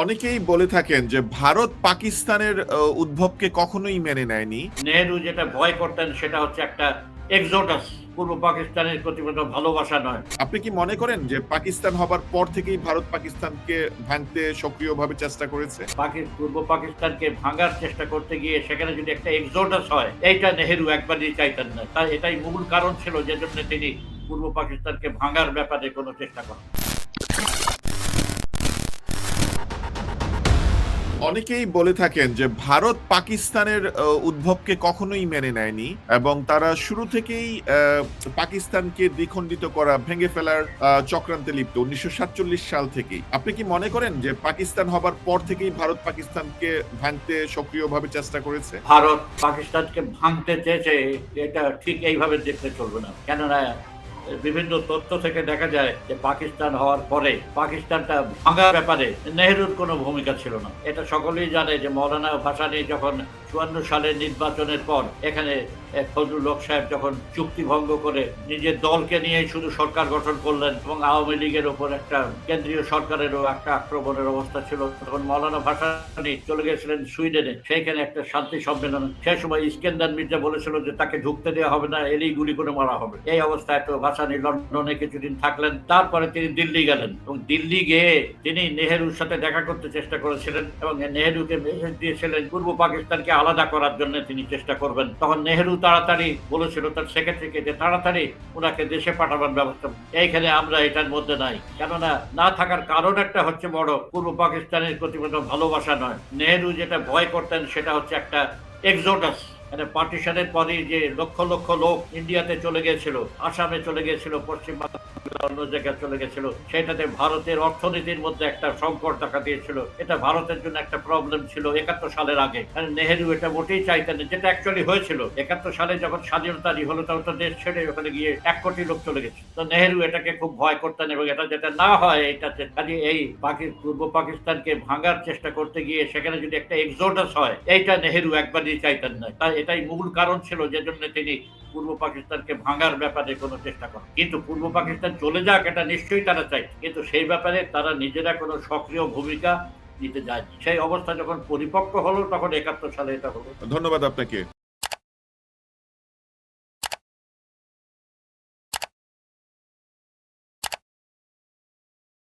অনেকেই বলে থাকেন যে ভারত পাকিস্তানের উদ্ভবকে কখনোই মেনে নেয়নি। নেহেরু যেটা ভয় করতেন সেটা হচ্ছে একটা এক্সোটাস পূর্ব পাকিস্তানের প্রতি ভালোবাসা নয়। আপনি কি মনে করেন যে পাকিস্তান হবার পর থেকেই ভারত পাকিস্তানকে ভাঙতে সক্রিয়ভাবে চেষ্টা করেছে? পূর্ব পাকিস্তানকে ভাঙার চেষ্টা করতে গিয়ে সেখানে যদি একটা এক্সোটাস হয় এইটা নেহেরু একবারই চাইতেন না। তাই এটাই মূল কারণ ছিল যে জন্য তিনি পূর্ব পাকিস্তানকে ভাঙার ব্যাপারে কোনো চেষ্টা করেন অনেকেই বলে থাকেন যে ভারত পাকিস্তানের উদ্ভবকে কখনোই মেনে নেয়নি এবং তারা শুরু থেকেই পাকিস্তানকে দ্বিখণ্ডিত করা, ভেঙে ফেলার চক্রান্তে লিপ্ত উনিশশো সাতচল্লিশ সাল থেকেই। আপনি কি মনে করেন যে পাকিস্তান হবার পর থেকেই ভারত পাকিস্তানকে ভাঙতে সক্রিয়ভাবে চেষ্টা করেছে? ভারত পাকিস্তানকে ভাঙতে চেয়েছে, এটা ঠিক এইভাবে দেখতে চলবে না। কেননা বিভিন্ন তথ্য থেকে দেখা যায় যে পাকিস্তান হওয়ার পরে পাকিস্তানটা ভাঙার ব্যাপারে নেহরুর কোনো ভূমিকা ছিল না। এটা সকলেই জানে যে মৌলানা ভাসানি যখন চুয়ান্ন সালের নির্বাচনের পর এখানে ফজলুল হক সাহেব যখন চুক্তি ভঙ্গ করে নিজের দলকে নিয়ে শুধু সরকার গঠন করলেন এবং আওয়ামী লীগের ওপর একটা কেন্দ্রীয় সরকারেরও একটা আক্রমণের অবস্থা ছিল, তখন মৌলানা ভাসানি চলে গেছিলেন সুইডেনে। সেইখানে একটা শান্তি সম্মেলন। সে সময় ইস্কেন্দার মির্জা বলেছিল যে তাকে ঢুকতে দেওয়া হবে না, এলেই গুলি করে মারা হবে। এই অবস্থায় তো ভাসানি লন্ডনে কিছুদিন থাকলেন, তারপরে তিনি দিল্লি গেলেন এবং দিল্লি গিয়ে তিনি নেহেরুর সাথে দেখা করতে চেষ্টা করেছিলেন এবং নেহেরুকে মেসেজ দিয়েছিলেন, পূর্ব পাকিস্তানকে আলাদা করার জন্য তিনি চেষ্টা করবেন। তখন নেহেরু তাড়াতাড়ি বলেছিল তার সেক্রেটারিকে যে তাড়াতাড়ি ওনাকে দেশে পাঠাবার ব্যবস্থা এইখানে আমরা এটার মধ্যে নাই। কেননা না থাকার কারণ একটা হচ্ছে বড়, পূর্ব পাকিস্তানের প্রতি কোনো ভালোবাসা নয়। নেহেরু যেটা ভয় করতেন সেটা হচ্ছে একটা এক্সোটাস মানে পার্টিশনের পরই যে লক্ষ লক্ষ লোক ইন্ডিয়াতে চলে গিয়েছিল, আসামে চলে গিয়েছিল, পশ্চিম অন্য জায়গায় চলে গেছিল, সেটাতে ভারতের অর্থনীতির মধ্যে একটা সংকট দেখা দিয়েছিল। এটা ভারতের জন্য একটা প্রবলেম ছিল একাত্তর সালের আগে। নেহেরু এটা মোটেই চাইতেন যেটা অ্যাকচুয়ালি হয়েছিল। একাত্তর সালে যখন হলো, তখন তো দেশ ছেড়ে ওখানে গিয়ে এক কোটি লোক চলে গেছে। তো নেহেরু এটাকে খুব ভয় করতেন এবং এটা যেটা না হয়, এটাতে কাজে এই পূর্ব পাকিস্তানকে ভাঙার চেষ্টা করতে গিয়ে সেখানে যদি একটা এক্সোটাস হয়, এইটা নেহেরু একবারই চাইতেন না। তাই এটাই মূল কারণ ছিল যে জন্য তিনি পূর্ব পাকিস্তানকে ভাঙার ব্যাপারে কোনো চেষ্টা করে। কিন্তু পূর্ব পাকিস্তান চলে যাক, এটা নিশ্চয়ই তারা চাই কিন্তু সেই ব্যাপারে তারা নিজেরা কোনো সক্রিয় ভূমিকা নিতে যায় সেই অবস্থা যখন পরিপক্ক হলো, তখন একাত্তর সালে এটা হলো। ধন্যবাদ আপনাকে।